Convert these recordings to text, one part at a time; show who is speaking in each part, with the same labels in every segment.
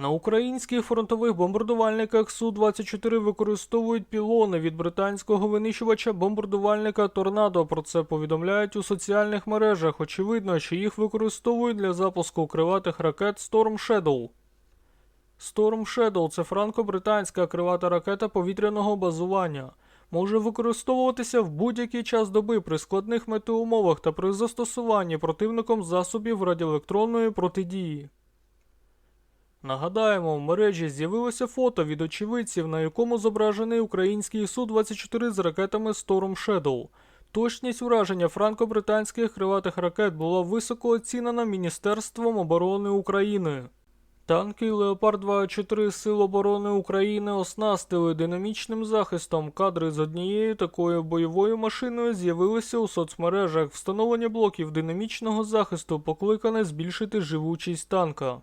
Speaker 1: На українських фронтових бомбардувальниках Су-24 використовують пілони від британського винищувача бомбардувальника Торнадо. Про це повідомляють у соціальних мережах. Очевидно, що їх використовують для запуску криватих ракет Storm Shadow. Storm Shadow – це франко-британська кривата ракета повітряного базування. Може використовуватися в будь-який час доби при складних метеоумовах та при застосуванні противником засобів радіоелектронної протидії. Нагадаємо, в мережі з'явилося фото від очевидців, на якому зображений український Су-24 з ракетами Storm Shadow. Точність ураження франко-британських криватих ракет була високо оцінена Міністерством оборони України. Танки Леопард 24 Сил оборони України оснастили динамічним захистом. Кадри з однією такою бойовою машиною з'явилися у соцмережах. Встановлення блоків динамічного захисту покликане збільшити живучість танка.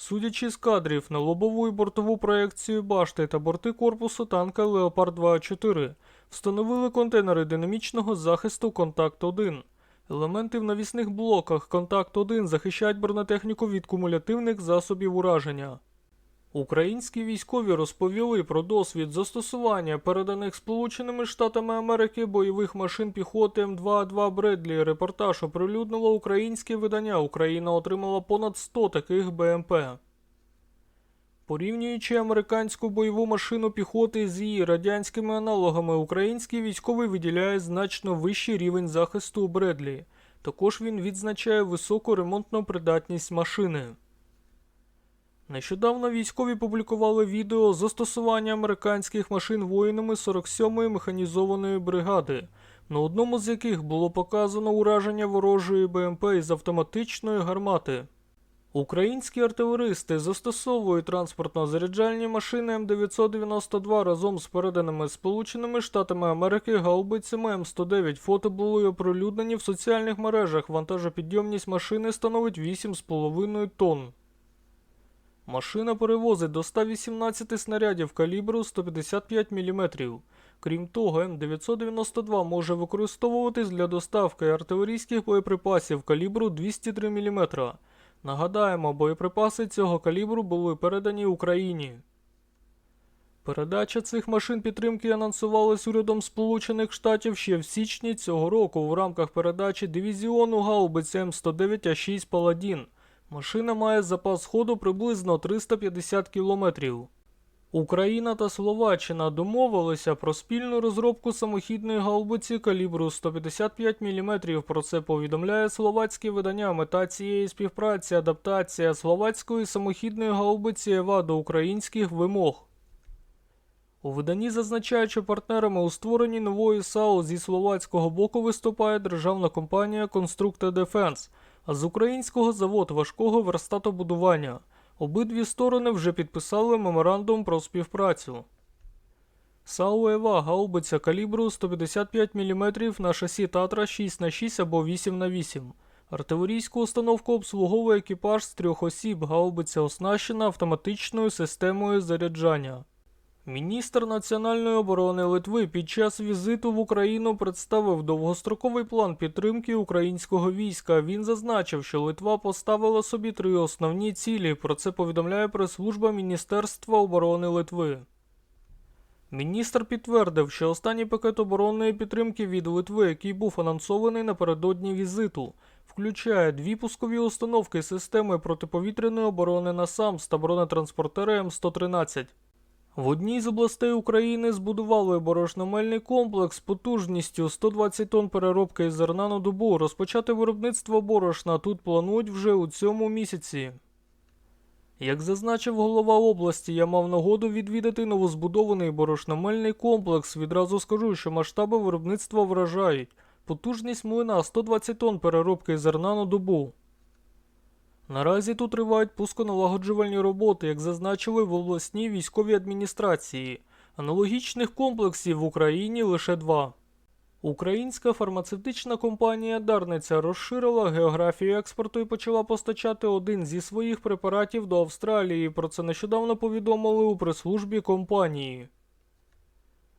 Speaker 1: Судячи з кадрів на лобову і бортову проекцію башти та борти корпусу танка Леопард 24 встановили контейнери динамічного захисту Контакт 1. Елементи в навісних блоках Контакт 1 захищають бронетехніку від кумулятивних засобів ураження. Українські військові розповіли про досвід застосування переданих Сполученими Штатами Америки бойових машин піхоти М2А2 Бредлі. Репортаж оприлюднило українське видання. Україна отримала понад 100 таких БМП. Порівнюючи американську бойову машину піхоти з її радянськими аналогами, український військовий виділяє значно вищий рівень захисту у Бредлі. Також він відзначає високу ремонтну придатність машини. Нещодавно військові публікували відео застосування американських машин воїнами 47-ї механізованої бригади, на одному з яких було показано ураження ворожої БМП із автоматичної гармати. Українські артилеристи застосовують транспортно-заряджальні машини М992 разом з переданими Сполученими Штатами Америки гаубицями М109. Фото були оприлюднені в соціальних мережах. Вантажопідйомність машини становить 8,5 тонн. Машина перевозить до 118 снарядів калібру 155 мм. Крім того, М992 може використовуватись для доставки артилерійських боєприпасів калібру 203 мм. Нагадаємо, боєприпаси цього калібру були передані Україні. Передача цих машин підтримки анонсувалась урядом Сполучених Штатів ще в січні цього року в рамках передачі дивізіону гаубиць М109А6 Паладін. Машина має запас ходу приблизно 350 кілометрів. Україна та Словаччина домовилися про спільну розробку самохідної гаубиці калібру 155 мм. Про це повідомляє словацьке видання. Мета цієї співпраці адаптація словацької самохідної гаубиці ЕВА до українських вимог. У виданні зазначають, що партнерами у створенні нової САУ зі словацького боку виступає державна компанія Constructa Defense, а з українського завод важкого верстатобудування. Обидві сторони вже підписали меморандум про співпрацю. САУ ЕВА гаубиця калібру 155 мм на шасі Татра 6х6 або 8х8. Артилерійську установку обслуговує екіпаж з трьох осіб, гаубиця оснащена автоматичною системою заряджання. Міністр національної оборони Литви під час візиту в Україну представив довгостроковий план підтримки українського війська. Він зазначив, що Литва поставила собі три основні цілі. Про це повідомляє прес-служба Міністерства оборони Литви. Міністр підтвердив, що останній пакет оборонної підтримки від Литви, який був анонсований напередодні візиту, включає дві пускові установки системи протиповітряної оборони НАСАМС та бронетранспортери М113. В одній з областей України збудували борошномельний комплекс потужністю 120 тонн переробки зерна на добу. Розпочати виробництво борошна тут планують вже у цьому місяці. Як зазначив голова області, я мав нагоду відвідати новозбудований борошномельний комплекс. Відразу скажу, що масштаби виробництва вражають. Потужність млина 120 тонн переробки зерна на добу. Наразі тут тривають пусконалагоджувальні роботи, як зазначили в обласній військовій адміністрації. Аналогічних комплексів в Україні лише два. Українська фармацевтична компанія Дарниця розширила географію експорту і почала постачати один зі своїх препаратів до Австралії. Про це нещодавно повідомили у прес-службі компанії.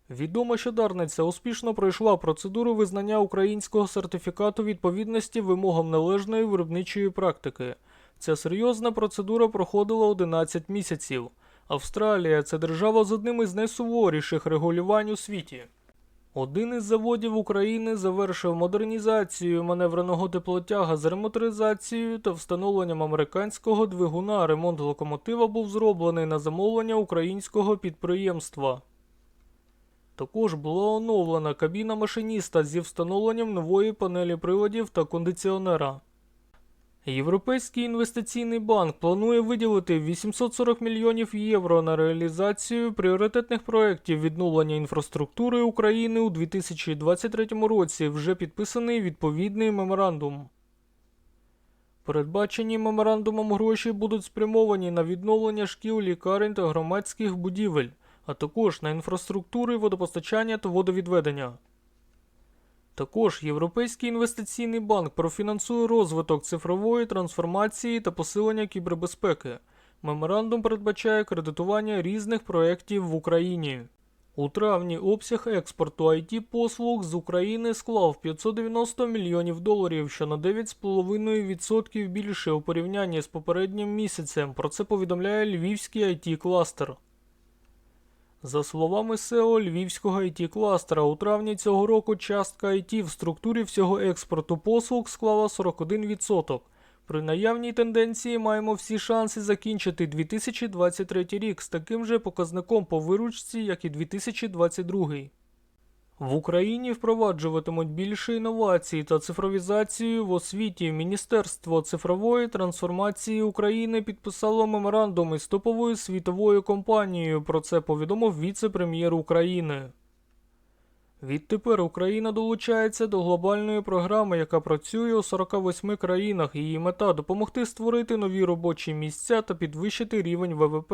Speaker 1: Відомо, що Дарниця успішно пройшла процедуру визнання українського сертифікату відповідності вимогам належної виробничої практики. Ця серйозна процедура проходила 11 місяців. Австралія це держава з одним із найсуворіших регулювань у світі. Один із заводів України завершив модернізацію маневреного теплотяга з ремоторизацією та встановленням американського двигуна. Ремонт локомотива був зроблений на замовлення українського підприємства. Також була оновлена кабіна машиніста зі встановленням нової панелі приладів та кондиціонера. Європейський інвестиційний банк планує виділити 840 мільйонів євро на реалізацію пріоритетних проєктів відновлення інфраструктури України у 2023 році. Вже підписаний відповідний меморандум. Передбачені меморандумом гроші будуть спрямовані на відновлення шкіл, лікарень та громадських будівель, а також на інфраструктури водопостачання та водовідведення. Також Європейський інвестиційний банк профінансує розвиток цифрової трансформації та посилення кібербезпеки. Меморандум передбачає кредитування різних проєктів в Україні. У травні обсяг експорту it послуг з України склав 590 мільйонів доларів, що на 9,5% більше у порівнянні з попереднім місяцем. Про це повідомляє Львівський it кластер. За словами СЕО Львівського it кластера, у травні цього року частка IT в структурі всього експорту послуг склала 41%. При наявній тенденції маємо всі шанси закінчити 2023 рік з таким же показником по виручці, як і 2022. В Україні впроваджуватимуть більше інновацій та цифровізацію в освіті. Міністерство цифрової трансформації України підписало меморандум із топовою світовою компанією. Про це повідомив віце-прем'єр України. Відтепер Україна долучається до глобальної програми, яка працює у 48 країнах. Її мета допомогти створити нові робочі місця та підвищити рівень ВВП.